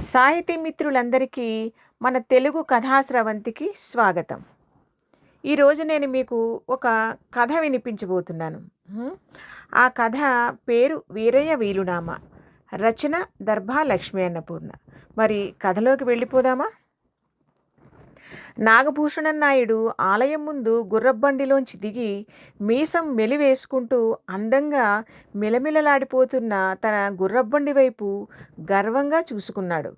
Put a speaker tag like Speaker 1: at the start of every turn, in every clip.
Speaker 1: సాహితీ మిత్రులందరికీ మన తెలుగు కథాస్రవంతికి స్వాగతం. ఈరోజు నేను మీకు ఒక కథ వినిపించబోతున్నాను. ఆ కథ పేరు వీరయ్య వీలునామా. రచన దర్భా లక్ష్మీ అన్నపూర్ణ. మరి కథలోకి వెళ్ళిపోదామా? నాగభూషణన్ నాయుడు ఆలయం ముందు గుర్రబండిలోంచి దిగి మీసం మెలివేసుకుంటూ అందంగా మిలమిలలాడిపోతున్న తన గుర్రబండి వైపు గర్వంగా చూసుకున్నాడు.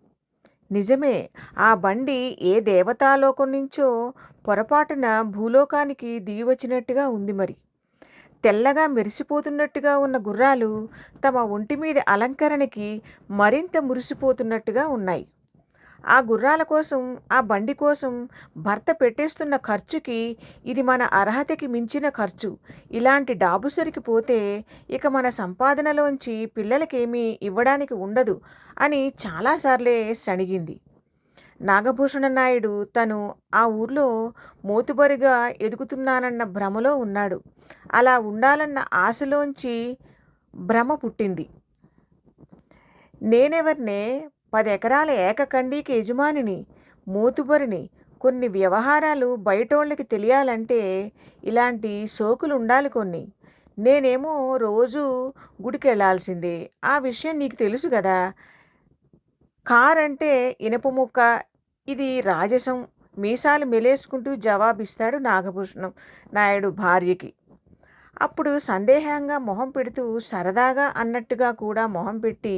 Speaker 1: నిజమే ఆ బండి ఏ దేవతాలోకం నుంచో పొరపాటున భూలోకానికి దిగి వచ్చినట్టుగా ఉంది మరి. తెల్లగా మెరిసిపోతున్నట్టుగా ఉన్న గుర్రాలు తమ ఒంటి మీద అలంకరణకి మరింత మురిసిపోతున్నట్టుగా ఉన్నాయి. ఆ గుర్రాల కోసం ఆ బండి కోసం భర్త పెట్టేస్తున్న ఖర్చుకి ఇది మన అర్హతకి మించిన ఖర్చు. ఇలాంటి డాబుసరికి పోతే ఇక మన సంపాదనలోంచి పిల్లలకేమీ ఇవ్వడానికి ఉండదు అని చాలాసార్లే సణిగింది నాగభూషణ నాయుడు తను ఆ ఊర్లో మోతుబరిగా ఎదుగుతున్నానన్న భ్రమలో ఉన్నాడు. అలా ఉండాలన్న ఆశలోంచి భ్రమ పుట్టింది. నేనెవర్నే పది ఎకరాల ఏకకండీకి యజమానిని మూతుబరిని. కొన్ని వ్యవహారాలు బయటోళ్ళకి తెలియాలంటే ఇలాంటి సోకులు ఉండాలి కొన్ని. నేనేమో రోజు గుడికి వెళ్ళాల్సిందే ఆ విషయం నీకు తెలుసు కదా కార్ అంటే ఇనప ముక్క. ఇది రాజసం. మీసాలు మెలేసుకుంటూ జవాబిస్తాడు నాగభూషణం నాయుడు భార్యకి. అప్పుడు సందేహంగా మొహం పెడుతూ సరదాగా అన్నట్టుగా కూడా మొహం పెట్టి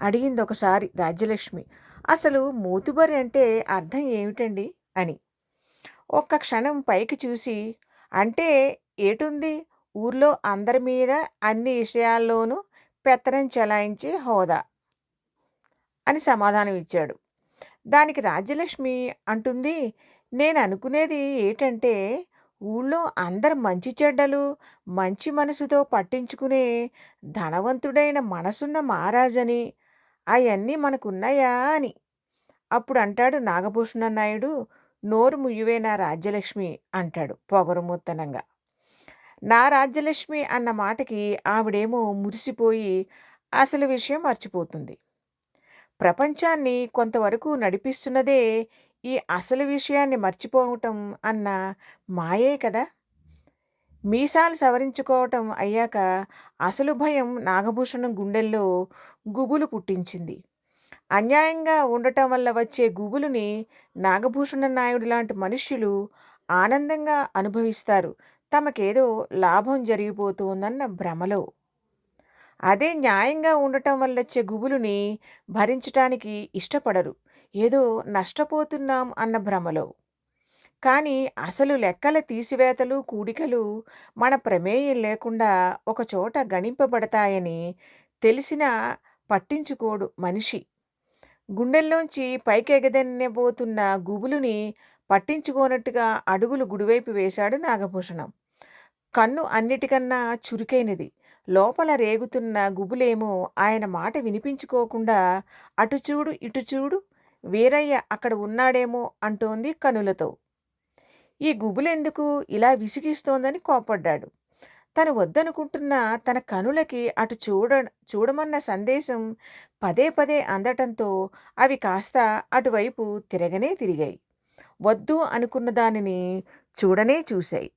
Speaker 1: అడిగింది ఒకసారి రాజ్యలక్ష్మి. అసలు మూతుబరి అంటే అర్థం ఏమిటండి? అని. ఒక్క క్షణం పైకి చూసి అంటే ఏటుంది? ఊర్లో అందరి మీద అన్ని విషయాల్లోనూ పెత్తనం చెలాయించే హోదా అని సమాధానం ఇచ్చాడు. దానికి రాజ్యలక్ష్మి అంటుంది నేను అనుకునేది ఏంటంటే ఊళ్ళో అందరు మంచి చెడ్డలు మంచి మనసుతో పట్టించుకునే ధనవంతుడైన మనసున్న మహారాజని అవన్నీ మనకున్నాయా అని. అప్పుడు అంటాడు నాగభూషణ నాయుడు నోరు ముయ్యువేనా రాజ్యలక్ష్మి అంటాడు పొగరుమూత్తనంగా నా రాజ్యలక్ష్మి అన్న మాటకి ఆవిడేమో మురిసిపోయి అసలు విషయం మర్చిపోతుంది. ప్రపంచాన్ని కొంతవరకు నడిపిస్తున్నదే ఈ అసలు విషయాన్ని మర్చిపోవటం అన్న మాయే కదా? మీసాలు సవరించుకోవటం అయ్యాక అసలు భయం నాగభూషణం గుండెల్లో గుబులు పుట్టించింది. అన్యాయంగా ఉండటం వల్ల వచ్చే గుబులుని నాగభూషణ నాయుడు లాంటి మనుష్యులు ఆనందంగా అనుభవిస్తారు. తమకేదో లాభం జరిగిపోతుందన్న భ్రమలో. అదే న్యాయంగా ఉండటం వల్ల వచ్చే గుబులుని భరించటానికి ఇష్టపడరు. ఏదో నష్టపోతున్నాం అన్న భ్రమలో. కానీ అసలు లెక్కల తీసివేతలు కూడికలు మన ప్రమేయం లేకుండా ఒకచోట గణింపబడతాయని తెలిసినా పట్టించుకోడు మనిషి. గుండెల్లోంచి పైకెగదన్నబోతున్న గుబులుని పట్టించుకోనట్టుగా అడుగులు గుడివైపు వేశాడు నాగభూషణం. కన్ను అన్నిటికన్నా చురుకైనది. లోపల రేగుతున్న గుబులేమో ఆయన మాట వినిపించుకోకుండా అటు చూడు ఇటు చూడు వీరయ్య అక్కడ ఉన్నాడేమో అంటోంది కనులతో. ఈ గుబులెందుకు ఇలా విసిగిస్తోందని కోపడ్డాడు తను వద్దనుకుంటున్న తన కనులకి అటు చూడ చూడమన్న సందేశం పదే పదే అందటంతో అవి కాస్త అటువైపు తిరగనే తిరిగాయి. వద్దు అనుకున్న దానిని చూడనే చూశాయి.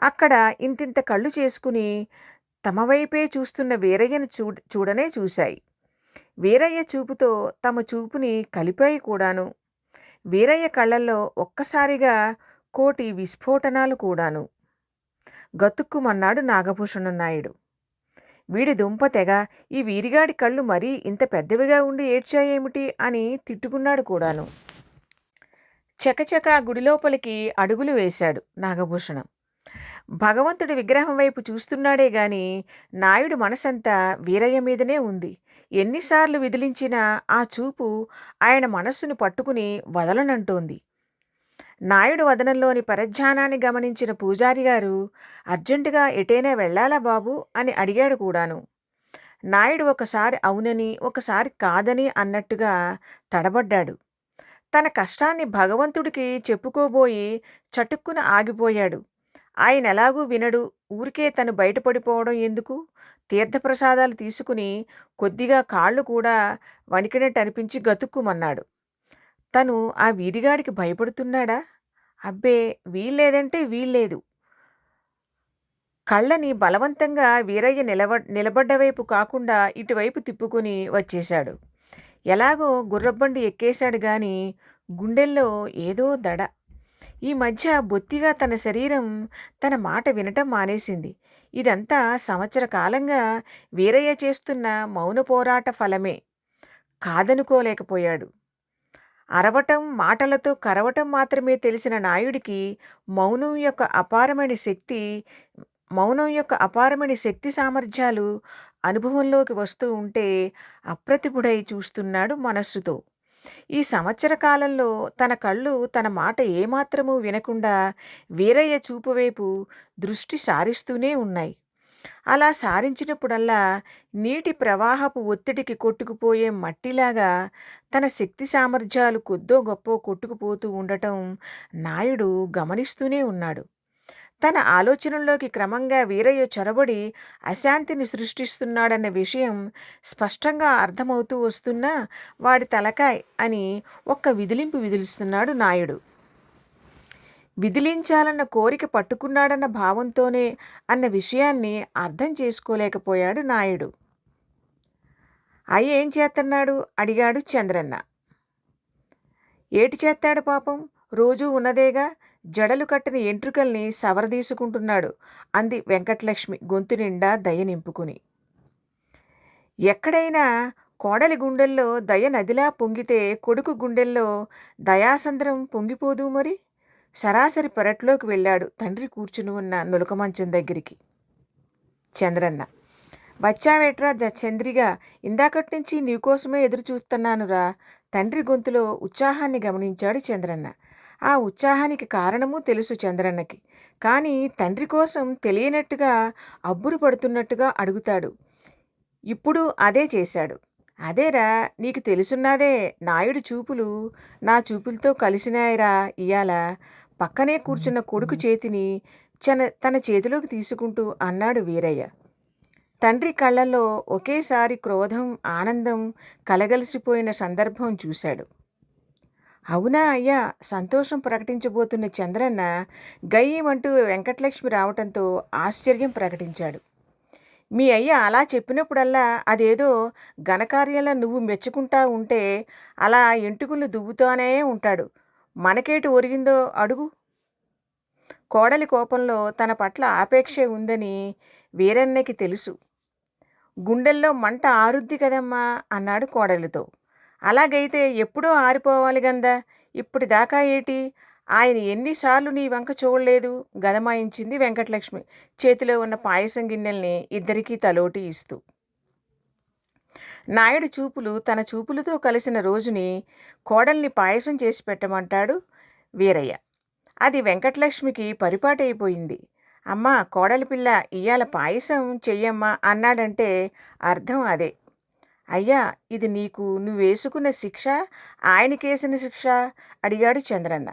Speaker 1: అక్కడ ఇంతింత కళ్ళు చేసుకుని తమ వైపే చూస్తున్న వీరయ్యను చూ చూడనే చూశాయి. వీరయ్య చూపుతో తమ చూపుని కలిపాయి కూడాను. వీరయ్య కళ్ళల్లో ఒక్కసారిగా కోటి విస్ఫోటనాలు కూడాను. గతుక్కుమన్నాడు నాగభూషణ నాయుడు. వీడి దుంప తెగ ఈ వీరిగాడి కళ్ళు మరీ ఇంత పెద్దవిగా ఉండి ఏడ్చాయేమిటి అని తిట్టుకున్నాడు కూడాను. చకచక గుడి లోపలికి అడుగులు వేశాడు నాగభూషణం. భగవంతుడి విగ్రహం వైపు చూస్తున్నాడే గాని నాయుడు మనసంతా వీరయ్య మీదనే ఉంది. ఎన్నిసార్లు విదిలించినా ఆ చూపు ఆయన మనస్సును పట్టుకుని వదలనంటోంది. నాయుడు వదనంలోని పరధ్యానాన్ని గమనించిన పూజారి గారు అర్జెంటుగా ఎటైనా వెళ్ళాలా బాబు? అని అడిగాడు కూడాను. నాయుడు ఒకసారి అవునని ఒకసారి కాదని అన్నట్టుగా తడబడ్డాడు. తన కష్టాన్ని భగవంతుడికి చెప్పుకోబోయి చటుక్కున ఆగిపోయాడు. ఆయన ఎలాగూ వినడు. ఊరికే తను బయటపడిపోవడం ఎందుకు? తీర్థప్రసాదాలు తీసుకుని కొద్దిగా కాళ్ళు కూడా వణికినట్టు అనిపించి గతుక్కుమన్నాడు. తను ఆ వీధిగాడికి భయపడుతున్నాడా? అబ్బే వీల్లేదంటే వీల్లేదు. కళ్ళని బలవంతంగా వీరయ్య నిలబ నిలబడ్డ వైపు కాకుండా ఇటువైపు తిప్పుకొని వచ్చేశాడు. ఎలాగో గుర్రబండి ఎక్కేశాడు గాని గుండెల్లో ఏదో దడ. ఈ మధ్య బొత్తిగా తన శరీరం తన మాట వినటం మానేసింది. ఇదంతా సంవత్సర కాలంగా వీరయ్య చేస్తున్న మౌన పోరాట ఫలమే. కాదనుకోలేకపోయాడు. అరవటం మాటలతో కరవటం మాత్రమే తెలిసిన నాయుడికి మౌనం యొక్క అపారమైన శక్తి మౌనం యొక్క అపారమైన శక్తి సామర్థ్యాలు అనుభవంలోకి వస్తూ ఉంటే అప్రతిభుడై చూస్తున్నాడు మనస్సుతో. ఈ సంవత్సర కాలంలో తన కళ్ళు తన మాట ఏమాత్రమూ వినకుండా వీరయ్య చూపువైపు దృష్టి సారిస్తూనే ఉన్నాయి. అలా సారించినప్పుడల్లా నీటి ప్రవాహపు ఒత్తిడికి కొట్టుకుపోయే మట్టిలాగా తన శక్తి సామర్థ్యాలు కొద్దో గొప్పో కొట్టుకుపోతూ ఉండటం నాయుడు గమనిస్తూనే ఉన్నాడు. తన ఆలోచనల్లోకి క్రమంగా వీరయ్య చొరబడి అశాంతిని సృష్టిస్తున్నాడన్న విషయం స్పష్టంగా అర్థమవుతూ వస్తున్నా వాడి తలకాయ్ అని ఒక్క విదిలింపు విదిలిస్తున్నాడు నాయుడు. విదిలించాలన్న కోరిక పట్టుకున్నాడన్న భావంతోనే అన్న విషయాన్ని అర్థం చేసుకోలేకపోయాడు నాయుడు. అయ్య ఏం చేస్తున్నాడు అడిగాడు చంద్రన్న. ఏటి చేస్తాడు పాపం? రోజూ ఉన్నదేగా? జడలు కట్టిన ఎంట్రుకల్ని సవరదీసుకుంటున్నాడు అంది వెంకటలక్ష్మి గొంతు నిండా దయ నింపుకుని. ఎక్కడైనా కోడలి గుండెల్లో దయ నదిలా పొంగితే కొడుకు గుండెల్లో దయాసంద్రం పొంగిపోదు మరి? సరాసరి పెరట్లోకి వెళ్ళాడు తండ్రి కూర్చుని ఉన్న నులక మంచం దగ్గరికి. చంద్రన్న వచ్చావేట్రా ద చంద్రిగా ఇందాకటి నుంచి నీకోసమే ఎదురు చూస్తున్నానురా తండ్రి గొంతులో ఉత్సాహాన్ని గమనించాడు చంద్రన్న. ఆ ఉత్సాహానికి కారణము తెలుసు చంద్రన్నకి. కానీ తండ్రి కోసం తెలియనట్టుగా అబ్బురు పడుతున్నట్టుగా అడుగుతాడు. ఇప్పుడు అదే చేశాడు. అదేరా నీకు తెలుసున్నదే నాయుడు చూపులు నా చూపులతో కలిసినాయిరా ఇయాల పక్కనే కూర్చున్న కొడుకు చేతిని చన తన చేతిలోకి తీసుకుంటూ అన్నాడు వీరయ్య. తండ్రి కళ్ళల్లో ఒకేసారి క్రోధం ఆనందం కలగలిసిపోయిన సందర్భం చూశాడు. అవునా? అయ్యా! సంతోషం ప్రకటించబోతున్న చంద్రన్న గయ్యమంటూ వెంకటలక్ష్మి రావటంతో ఆశ్చర్యం ప్రకటించాడు. మీ అయ్య అలా చెప్పినప్పుడల్లా అదేదో ఘనకార్యంలో నువ్వు మెచ్చుకుంటా ఉంటే అలా ఎంటుకులు దువ్వుతానే ఉంటాడు. మనకేటి ఒరిగిందో అడుగు. కోడలి కోపంలో తన పట్ల ఆపేక్ష ఉందని వీరన్నకి తెలుసు. గుండెల్లో మంట ఆరుద్ది కదమ్మా! అన్నాడు కోడలితో. అలాగైతే ఎప్పుడో ఆరిపోవాలి గందా? ఇప్పటిదాకా ఏటి? ఆయన ఎన్నిసార్లు నీ వంక చూడలేదు? గదమాయించింది వెంకటలక్ష్మి. చేతిలో ఉన్న పాయసం గిన్నెల్ని ఇద్దరికీ తలోటి ఇస్తూ. నాయుడు చూపులు తన చూపులతో కలిసిన రోజుని కోడల్ని పాయసం చేసి పెట్టమంటాడు వీరయ్య. అది వెంకటలక్ష్మికి పరిపాటైపోయింది. అమ్మా కోడలి పిల్ల ఇయ్యాల పాయసం చెయ్యమ్మా అన్నాడంటే అర్థం అదే. అయ్యా ఇది నీకు నువ్వేసుకున్న శిక్ష ఆయనకేసిన శిక్ష? అడిగాడు చంద్రన్న.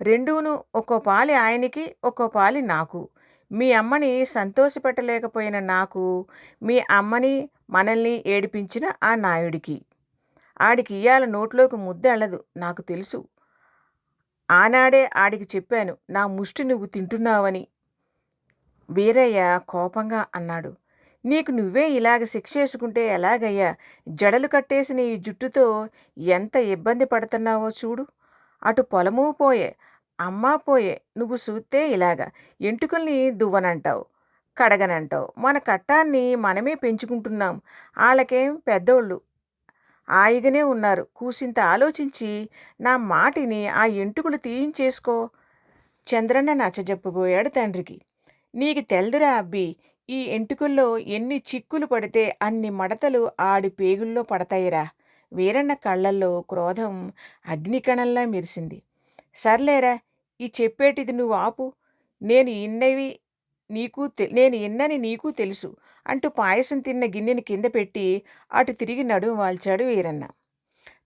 Speaker 1: రెండూను ఒక్కో పాలి ఆయనకి ఒక్కో పాలి నాకు. మీ అమ్మని సంతోషపెట్టలేకపోయిన నాకు మీ అమ్మని మనల్ని ఏడిపించిన ఆ నాయుడికి. ఆడికి ఇయ్యాల నోట్లోకి ముద్దెళ్ళదు నాకు తెలుసు. ఆనాడే ఆడికి చెప్పాను నా ముష్టి నువ్వు తింటున్నావని. వీరయ్య కోపంగా అన్నాడు. నీకు నువ్వే ఇలాగ శిక్ష వేసుకుంటే ఎలాగయ్యా? జడలు కట్టేసిన ఈ జుట్టుతో ఎంత ఇబ్బంది పడుతున్నావో చూడు. అటు పొలము పోయే అమ్మా పోయే నువ్వు చూస్తే ఇలాగ. ఎంటుకల్ని దువ్వనంటావు కడగనంటావు. మన కట్టాన్ని మనమే పెంచుకుంటున్నాం. వాళ్ళకేం పెద్దోళ్ళు హాయిగానే ఉన్నారు. కూసింత ఆలోచించి నా మాటిని ఆ ఎంటుకలు తీయించేసుకో. చంద్రన్న నచ్చజెప్పబోయాడు తండ్రికి. నీకు తెల్దురా అబ్బి. ఈ ఎంటుకల్లో ఎన్ని చిక్కులు పడితే అన్ని మడతలు ఆడి పేగుల్లో పడతాయిరా. వీరన్న కళ్ళల్లో క్రోధం అగ్నికణంలా మెరిసింది. సర్లేరా ఈ చెప్పేటిది నువ్వు ఆపు. నేను ఇన్నవి నీకు తె- నేను ఇన్నని నీకు తెలుసు అంటూ పాయసం తిన్న గిన్నెని కింద పెట్టి అటు తిరిగి నడుము వాల్చాడు వీరన్న.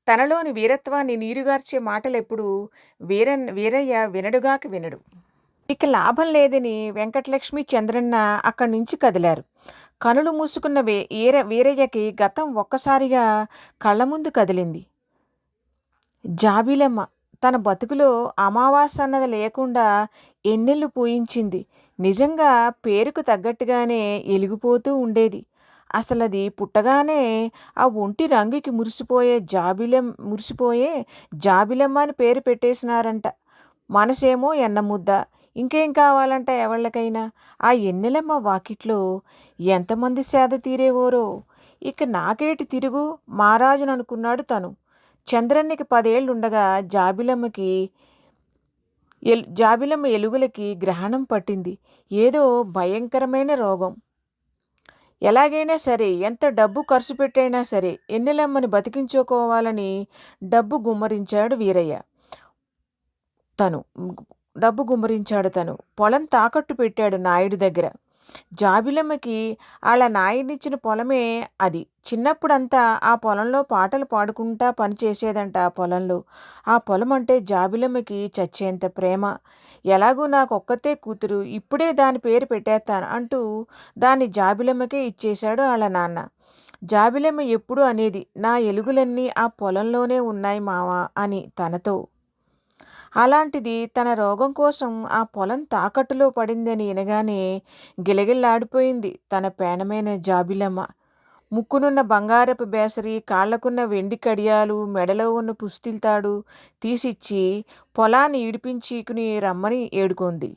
Speaker 1: తనలోని వీరత్వాన్ని నీరుగార్చే మాటలెప్పుడు వీరన్ వీరయ్య వినడుగాక వినడు. ఇక లాభం లేదని వెంకటలక్ష్మి చంద్రన్న అక్కడి నుంచి కదిలారు. కనులు మూసుకున్న వే వీర వీరయ్యకి గతం ఒక్కసారిగా కళ్ళ ముందు కదిలింది. జాబిలమ్మ తన బతుకులో అమావాస్య అన్నది లేకుండా ఎన్నెళ్ళు పూయించింది. నిజంగా పేరుకు తగ్గట్టుగానే ఎలిగిపోతూ ఉండేది. అసలు అది పుట్టగానే ఆ ఒంటి రంగుకి మురిసిపోయే జాబిలం మురిసిపోయే జాబిలమ్మ అని పేరు పెట్టేసినారంట. మనసేమో ఎన్నముద్ద ఇంకేం కావాలంట ఎవళ్ళకైనా? ఆ ఎన్నెలమ్మ వాకిట్లో ఎంతమంది సేద తీరేవోరో? ఇక నాకేటి తిరుగు? మహారాజును అనుకున్నాడు తను. చంద్రన్నకి పదేళ్ళుండగా జాబిలమ్మకి ఎల్ జాబిలమ్మ ఎలుగులకి గ్రహణం పట్టింది. ఏదో భయంకరమైన రోగం. ఎలాగైనా సరే ఎంత డబ్బు ఖర్చు పెట్టైనా సరే ఎన్నెలమ్మని బతికించుకోవాలని డబ్బు గుమ్మరించాడు వీరయ్య. తను డబ్బు గుమ్మరించాడు తను. పొలం తాకట్టు పెట్టాడు నాయుడు దగ్గర. జాబిలమ్మకి వాళ్ళ నాయుడినిచ్చిన పొలమే అది. చిన్నప్పుడంతా ఆ పొలంలో పాటలు పాడుకుంటా పని చేసేదంట ఆ పొలంలో. ఆ పొలం అంటే జాబిలమ్మకి చచ్చేంత ప్రేమ. ఎలాగూ నాకు ఒక్కతే కూతురు ఇప్పుడే దాని పేరు పెట్టేస్తాను అంటూ దాన్ని జాబిలమ్మకే ఇచ్చేశాడు వాళ్ళ నాన్న. జాబిలమ్మ ఎప్పుడు అనేది నా ఎలుగులన్నీ ఆ పొలంలోనే ఉన్నాయి మావా అని తనతో. అలాంటిది తన రోగం కోసం ఆ పొలం తాకట్టులో పడిందని వినగానే గిలగిల్లాడిపోయింది తన పేనమైన జాబిలమ్మ. ముక్కునున్న బంగారపు బేసరి కాళ్ళకున్న వెండి కడియాలు మెడలో ఉన్న పుస్తిల్తాడు తీసిచ్చి పొలాన్ని ఈడిపించుకుని రమ్మని ఏడుకొంది.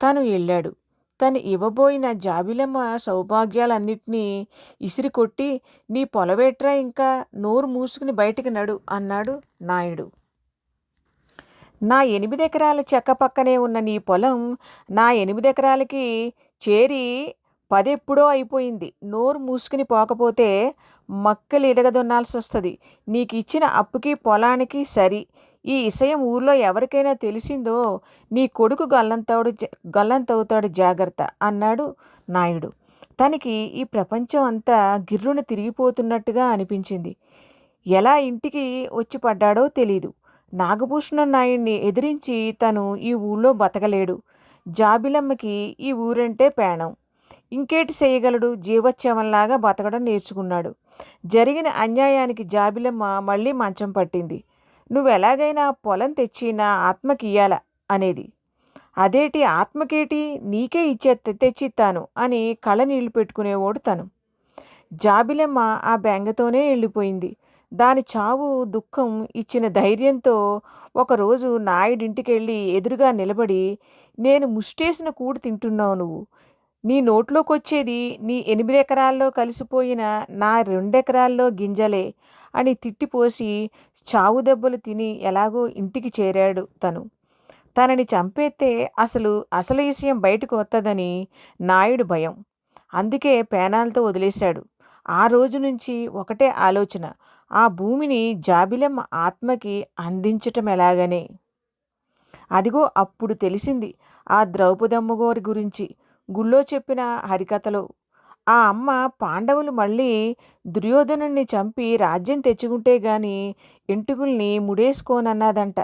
Speaker 1: తను వెళ్ళాడు తను ఇవ్వబోయిన జాబిలమ్మ సౌభాగ్యాలన్నిటినీ ఇసిరి కొట్టి నీ పొలవేట్రా ఇంకా? నోరు మూసుకుని బయటికి నడు అన్నాడు నాయుడు. నా ఎనిమిది ఎకరాల చెక్క పక్కనే ఉన్న నీ పొలం నా ఎనిమిదెకరాలకి చేరి పదెప్పుడో అయిపోయింది. నోరు మూసుకుని పోకపోతే మక్కలు ఎదగదొన్నాల్సి వస్తుంది. నీకు ఇచ్చిన అప్పుకి పొలానికి సరి. ఈ విషయం ఊర్లో ఎవరికైనా తెలిసిందో నీ కొడుకు గల్లంతవుడు గల్లంతవుతాడు జాగ్రత్త అన్నాడు నాయుడు. తనకి ఈ ప్రపంచం అంతా గిర్రున తిరిగిపోతున్నట్టుగా అనిపించింది. ఎలా ఇంటికి వచ్చి పడ్డాడో తెలీదు. నాగభూషణ నాయుడిని ఎదిరించి తను ఈ ఊళ్ళో బతకలేడు. జాబిలమ్మకి ఈ ఊరంటే పేణం. ఇంకేటి చేయగలడు? జీవోత్సవంలాగా బతకడం నేర్చుకున్నాడు. జరిగిన అన్యాయానికి జాబిలమ్మ మళ్ళీ మంచం పట్టింది. నువ్వు ఎలాగైనా పొలం తెచ్చి నా ఆత్మకి ఇయ్యాల అనేది. అదేటి ఆత్మకేటి? నీకే ఇచ్చే తెచ్చిస్తాను అని కళ్ళ నీళ్ళు పెట్టుకునేవాడు తను. జాబిలమ్మ ఆ బెంగతోనే వెళ్ళిపోయింది. దాని చావు దుఃఖం ఇచ్చిన ధైర్యంతో ఒకరోజు నాయుడింటికి వెళ్ళి ఎదురుగా నిలబడి నేను ముష్టేసిన కూడు తింటున్నావు నువ్వు. నీ నోట్లోకి వచ్చేది నీ ఎనిమిది ఎకరాల్లో కలిసిపోయిన నా రెండెకరాల్లో గింజలే అని తిట్టిపోసి చావు దెబ్బలు తిని ఎలాగో ఇంటికి చేరాడు తను. తనని చంపేస్తే అసలు అసలు విషయం బయటకు వస్తుందని నాయుడు భయం. అందుకే పేనాలతో వదిలేశాడు. ఆ రోజు నుంచి ఒకటే ఆలోచన. ఆ భూమిని జాబిలమ్మ ఆత్మకి అందించటం ఎలాగనే? అదిగో అప్పుడు తెలిసింది ఆ ద్రౌపదమ్మగోరి గురించి. గుళ్ళో చెప్పిన హరికథలో ఆ అమ్మ పాండవులు మళ్ళీ దుర్యోధనుణ్ణి చంపి రాజ్యం తెచ్చుకుంటే గాని ఎంటుకుల్ని ముడేసుకోనన్నదంట.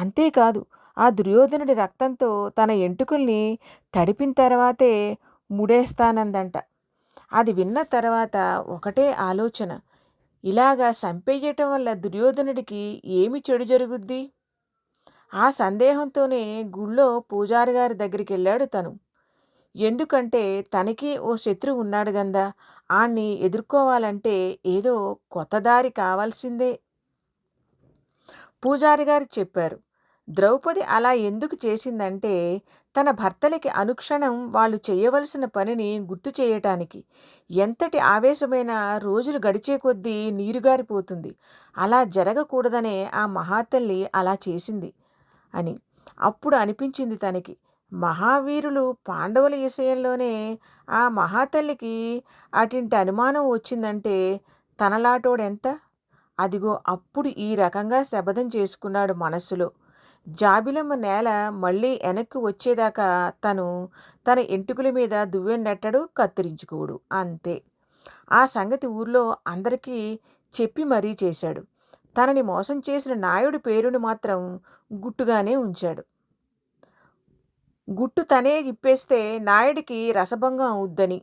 Speaker 1: అంతేకాదు ఆ దుర్యోధనుడి రక్తంతో తన ఎంటుకుల్ని తడిపిన తర్వాతే ముడేస్తానందంట. అది విన్న తర్వాత ఒకటే ఆలోచన. ఇలాగా సంపేయటం వల్ల దుర్యోధనుడికి ఏమి చెడు జరుగుద్ది? ఆ సందేహంతోనే గుళ్ళో పూజారి గారి దగ్గరికి వెళ్ళాడు తను. ఎందుకంటే తనకి ఓ శత్రువు ఉన్నాడు గందా. ఆణ్ణి ఎదుర్కోవాలంటే ఏదో కొత్త దారి కావాల్సిందే. పూజారి గారు చెప్పారు. ద్రౌపది అలా ఎందుకు చేసిందంటే తన భర్తలకి అనుక్షణం వాళ్ళు చేయవలసిన పనిని గుర్తు చేయటానికి ఎంతటి ఆవేశమైన రోజులు గడిచే కొద్దీ నీరుగారిపోతుంది అలా జరగకూడదనే ఆ మహాతల్లి అలా చేసింది అని అప్పుడు అనిపించింది తనకి. మహావీరులు పాండవుల విషయంలోనే ఆ మహాతల్లికి అటింటి అనుమానం వచ్చిందంటే తనలాటోడెంత అదిగో అప్పుడు ఈ రకంగా శపథం చేసుకున్నాడు మనస్సులో. జాబిలమ్మ నేల మళ్ళీ వెనక్కి వచ్చేదాకా తను తన ఎంటుకల మీద దువ్వెన్నట్టడు కత్తిరించుకోడు. అంతే. ఆ సంగతి ఊర్లో అందరికీ చెప్పి మరీ చేశాడు. తనని మోసం చేసిన నాయుడి పేరుని మాత్రం గుట్టుగానే ఉంచాడు. గుట్టు తనే ఇప్పేస్తే నాయుడికి రసభంగం అవుద్దని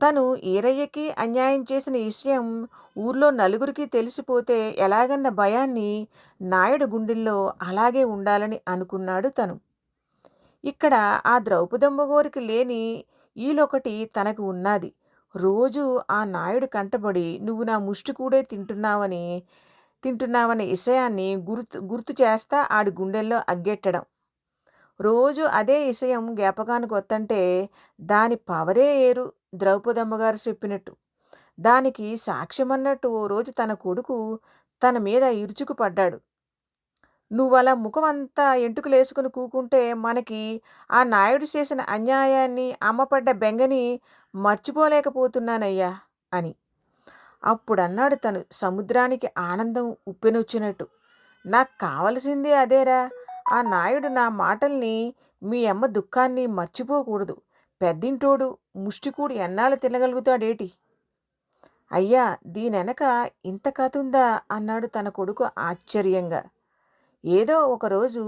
Speaker 1: తను ఈరయ్యకి అన్యాయం చేసిన విషయం ఊర్లో నలుగురికి తెలిసిపోతే ఎలాగన్న భయాన్ని నాయుడు గుండెల్లో అలాగే ఉండాలని అనుకున్నాడు తను. ఇక్కడ ఆ ద్రౌపదమ్మ గోరికి లేని ఈలొకటి తనకు ఉన్నది. రోజు ఆ నాయుడు కంటబడి నువ్వు నా ముష్టి కూడే తింటున్నావని తింటున్నావనే విషయాన్ని గుర్తు గుర్తు చేస్తా ఆడి గుండెల్లో అగ్గెట్టడం. రోజు అదే విషయం జ్ఞాపకానికి వత్తంటే దాని పవరే ఏరు ద్రౌపదమ్మ గారు చెప్పినట్టు. దానికి సాక్ష్యమన్నట్టు ఓ రోజు తన కొడుకు తన మీద ఇరుచుకు పడ్డాడు. నువ్వలా ముఖం అంతా ఎంటుకలేసుకుని కూకుంటే మనకి ఆ నాయుడు చేసిన అన్యాయాన్ని అమ్మపడ్డ బెంగని మర్చిపోలేకపోతున్నానయ్యా అని. అప్పుడన్నాడు తను సముద్రానికి ఆనందం ఉప్పెనొచ్చినట్టు. నాకు కావలసిందే అదేరా ఆ నాయుడు నా మాటల్ని మీ అమ్మ దుఃఖాన్ని మర్చిపోకూడదు. పెద్దింటోడు ముష్టికూడు ఎన్నాళ్ళు తినగలుగుతాడేటి? అయ్యా దీనెనక ఇంత కథ ఉందా అన్నాడు తన కొడుకు ఆశ్చర్యంగా. ఏదో ఒకరోజు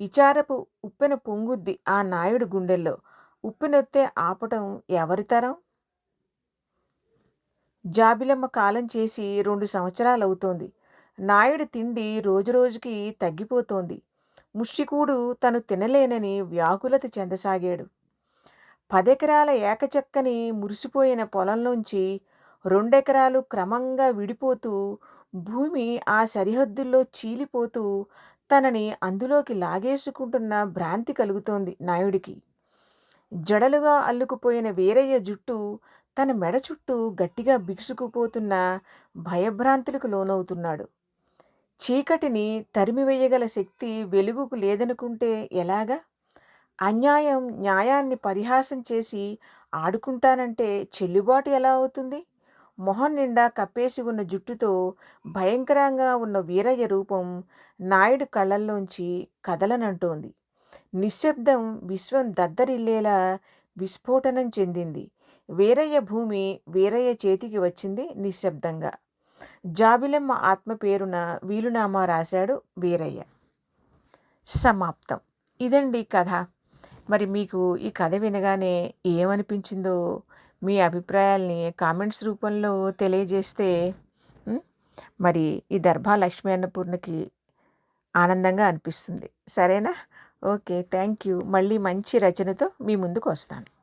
Speaker 1: ఇచారపు ఉప్పెన పొంగుద్ది ఆ నాయుడు గుండెల్లో. ఉప్పెనొత్తే ఆపటం ఎవరి తరం? జాబిలమ్మ కాలం చేసి రెండు సంవత్సరాలు అవుతోంది నాయుడు తిండి రోజురోజుకి తగ్గిపోతోంది. ముష్టికూడు తను తినలేనని వ్యాకులత చెందసాగాడు. పదెకరాల ఏకచక్కని మురిసిపోయిన పొలంలోంచి రెండెకరాలు క్రమంగా విడిపోతూ భూమి ఆ సరిహద్దుల్లో చీలిపోతూ తనని అందులోకి లాగేసుకుంటున్న భ్రాంతి కలుగుతోంది నాయుడికి. జడలుగా అల్లుకుపోయిన వీరయ్య జుట్టు తన మెడ చుట్టూ గట్టిగా బిగుసుకుపోతున్న భయభ్రాంతులకు లోనవుతున్నాడు. చీకటిని తరిమివేయగల శక్తి వెలుగుకు లేదనుకుంటే ఎలాగా? అన్యాయం న్యాయాన్ని పరిహాసం చేసి ఆడుకుంటానంటే చెల్లుబాటు ఎలా అవుతుంది? మొహం నిండా కప్పేసి ఉన్న జుట్టుతో భయంకరంగా ఉన్న వీరయ్య రూపం నాయుడు కళ్ళల్లోంచి కదలనంటోంది. నిశ్శబ్దం విశ్వం దద్దరిల్లేలా విస్ఫోటనం చెందింది. వీరయ్య భూమి వీరయ్య చేతికి వచ్చింది నిశ్శబ్దంగా. జాబిలమ్మ ఆత్మ పేరున వీలునామా రాశాడు వీరయ్య. సమాప్తం. ఇదండి కథ. మరి మీకు ఈ కథ వినగానే ఏమనిపించిందో మీ అభిప్రాయాల్ని కామెంట్స్ రూపంలో తెలియజేస్తే మరి ఈ దర్భా లక్ష్మీ అన్నపూర్ణకి ఆనందంగా అనిపిస్తుంది. సరేనా? ఓకే థ్యాంక్ యూ మళ్ళీ మంచి రచనతో మీ ముందుకు వస్తాను.